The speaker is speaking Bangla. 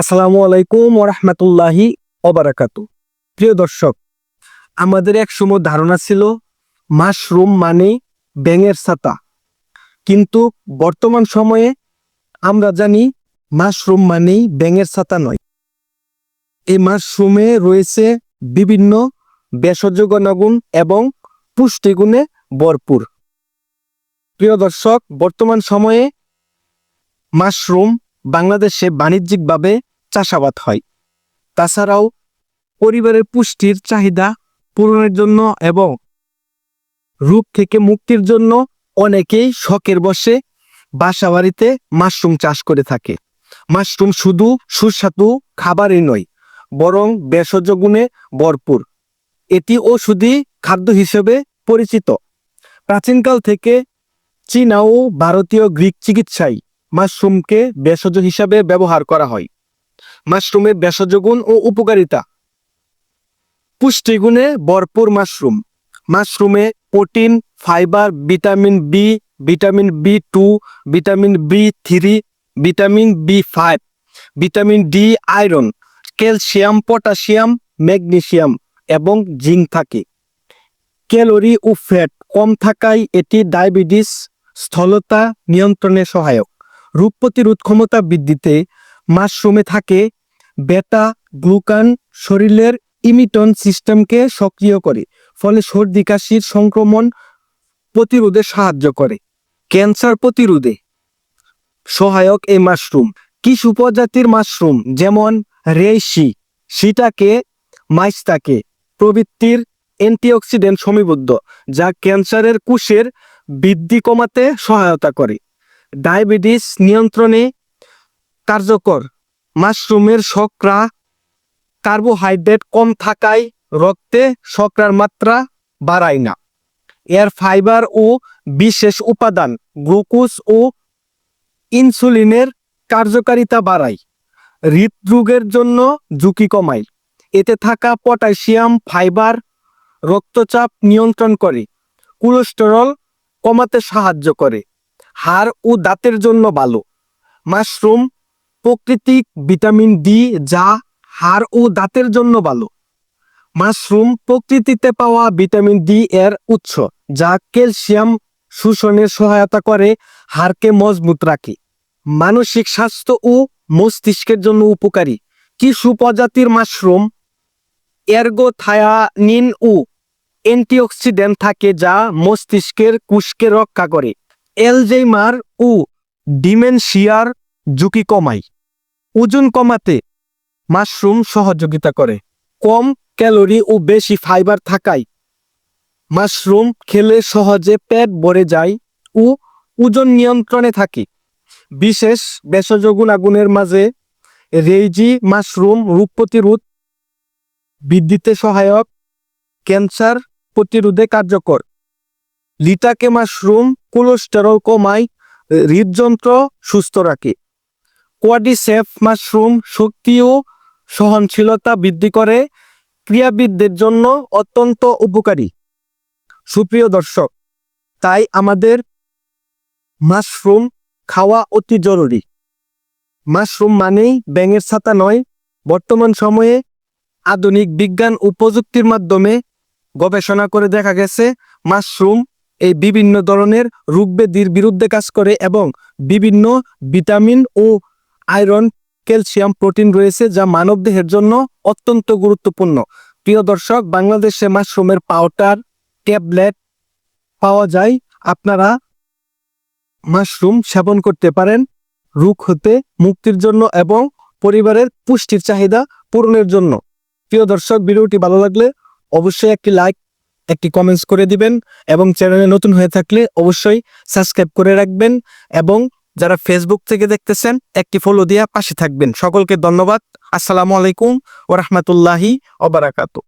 আসসালামু আলাইকুম ওরহমতুল্লাহি অবারাকাতু প্রিয় দর্শক, আমাদের এক সময় ধারণা ছিল, মাশরুম মানে ব্যাঙের ছাতা। কিন্তু বর্তমান সময়ে আমরা জানি, মাশরুম মানেই ব্যাঙের ছাতা নয়। এই মাশরুমে রয়েছে বিভিন্ন ভেষজ গুণাগুণ এবং পুষ্টিগুণে ভরপুর। প্রিয় দর্শক, বর্তমান সময়ে মাশরুম বাংলাদেশে বাণিজ্যিকভাবে চাষাবাদ হয়। তাছাড়াও পরিবারের পুষ্টির চাহিদা পূরণের জন্য এবং রোগ থেকে মুক্তির জন্য অনেকেই শখের বসে বাসা বাড়িতে মাশরুম চাষ করে থাকে। মাশরুম শুধু সুস্বাদু খাবারই নয়, বরং ভেষজ গুণে ভরপুর। এটি ওষুধি খাদ্য হিসেবে পরিচিত। প্রাচীনকাল থেকে চীনা ও ভারতীয় গ্রিক চিকিৎসায় মাশরুমকে ভেষজ হিসাবে ব্যবহার করা হয়। মাশরুমের ভেষজ গুণ ও উপকারিতা। পুষ্টিগুণে ভরপুর mushroom. মাশরুমে protein, fibre, vitamin B vitamin B two vitamin B three vitamin B five vitamin D iron calcium potassium magnesium এবং জিঙ্ক থাকে। ক্যালোরি ও ফ্যাট কম থাকায় এটি ডায়াবেটিস স্থলতা নিয়ন্ত্রণে সহায়ক। রোগ প্রতিরোধ ক্ষমতা বৃদ্ধিতে মাশরুমে থাকে বেটা গ্লুকান শরীরের ইমিটন সিস্টেমকে সক্রিয় করে, ফলে সর্দি, কাশির সংক্রমণ প্রতিরোধে সাহায্য করে। ক্যান্সার প্রতিরোধে সহায়ক এই মাশরুম। কিছু প্রজাতির মাশরুম যেমন রেইশি সিটাকে, মাইস্তাকে প্রবৃত্তির অ্যান্টিঅক্সিডেন্ট সমীবদ্ধ যা ক্যান্সারের কোষের বৃদ্ধি কমাতে সহায়তা করে। ডায়াবেটিস নিয়ন্ত্রণে কার্যকর। মাশরুমের শকরা কার্বোহাইড্রেট কম থাকায় রক্তে শকরার মাত্রা বাড়ায় না। এর ফাইবার ও বিশেষ উপাদান গ্লুকোজ ও ইনসুলিনের কার্যকারিতা বাড়ায়, হৃদরোগের জন্য ঝুঁকি কমায়। এতে থাকা পটাশিয়াম, ফাইবার, রক্তচাপ নিয়ন্ত্রণ করে, কোলেস্টেরল কমাতে সাহায্য করে, হাড় ও দাঁতের জন্য ভালো। মাশরুম প্রাকৃতিক ভিটামিন ডি যা হাড় ও দাঁতের জন্য ভালো। মাশরুম প্রকৃতিতে পাওয়া ভিটামিন ডি এর উৎস, যা ক্যালসিয়াম শোষণে সহায়তা করে হাড়কে মজবুত রাখে। মানসিক স্বাস্থ্য ও মস্তিষ্কের জন্য উপকারী। কিছু প্রজাতির মাশরুম, এর্গোথায়ানিন ও অ্যান্টিঅক্সিডেন্ট থাকে, যা মস্তিষ্কের কুশকে রক্ষা করে। এলজেইমার ও ডিমেনশিয়ার ঝুঁকি কমায় ওজন কমাতে মাশরুম সহযোগিতা করে। কম ক্যালোরি ও বেশি ফাইবার থাকায় মাশরুম খেলে সহজে পেট ভরে যায় ও ওজন নিয়ন্ত্রণে থাকে। বিশেষ ভেষজ গুণাগুণের মাঝে রেইজি মাশরুম রোগ প্রতিরোধ বৃদ্ধিতে সহায়ক, ক্যান্সার প্রতিরোধে কার্যকর। লিটাকে মাশরুম কোলেস্টেরল কমায়, হৃদযন্ত্র সুস্থ রাখে। কোয়াডিসেফ মাশরুম শক্তি ও সহনশীলতা বৃদ্ধি করে, ক্রিয়াবিদদের জন্য অত্যন্ত উপকারী। সুপ্রিয় দর্শক, তাই আমাদের মাশরুম খাওয়া অতি জরুরি। মাশরুম মানেই ব্যাঙের ছাতা নয়, বর্তমান সময়ে আধুনিক বিজ্ঞান ও প্রযুক্তির মাধ্যমে গবেষণা করে দেখা গেছে মাশরুম এই বিভিন্ন ধরনের রোগব্যাধির বিরুদ্ধে কাজ করে এবং বিভিন্ন ভিটামিন ও আয়রন, ক্যালসিয়াম, প্রোটিন রয়েছে যা মানবদেহের জন্য অত্যন্ত গুরুত্বপূর্ণ। প্রিয় দর্শক, বাংলাদেশে মাশরুমের পাউডার, ট্যাবলেট পাওয়া যায়। আপনারা মাশরুম সেবন করতে পারেন, রোগ হতে মুক্তির জন্য এবং পরিবারের পুষ্টির চাহিদা পূরণের জন্য। প্রিয় দর্শক, ভিডিওটি ভালো লাগলে অবশ্যই একটি লাইক, একটি কমেন্টস করে দিবেন এবং চ্যানেলে নতুন হয়ে থাকলে অবশ্যই সাবস্ক্রাইব করে রাখবেন এবং যারা ফেসবুক থেকে দেখতেছেন, একটি ফলো দিয়া পাশে থাকবেন। সকলকে ধন্যবাদ। আসসালামু আলাইকুম ওরহমতুল্লাহি ওবারাকাতু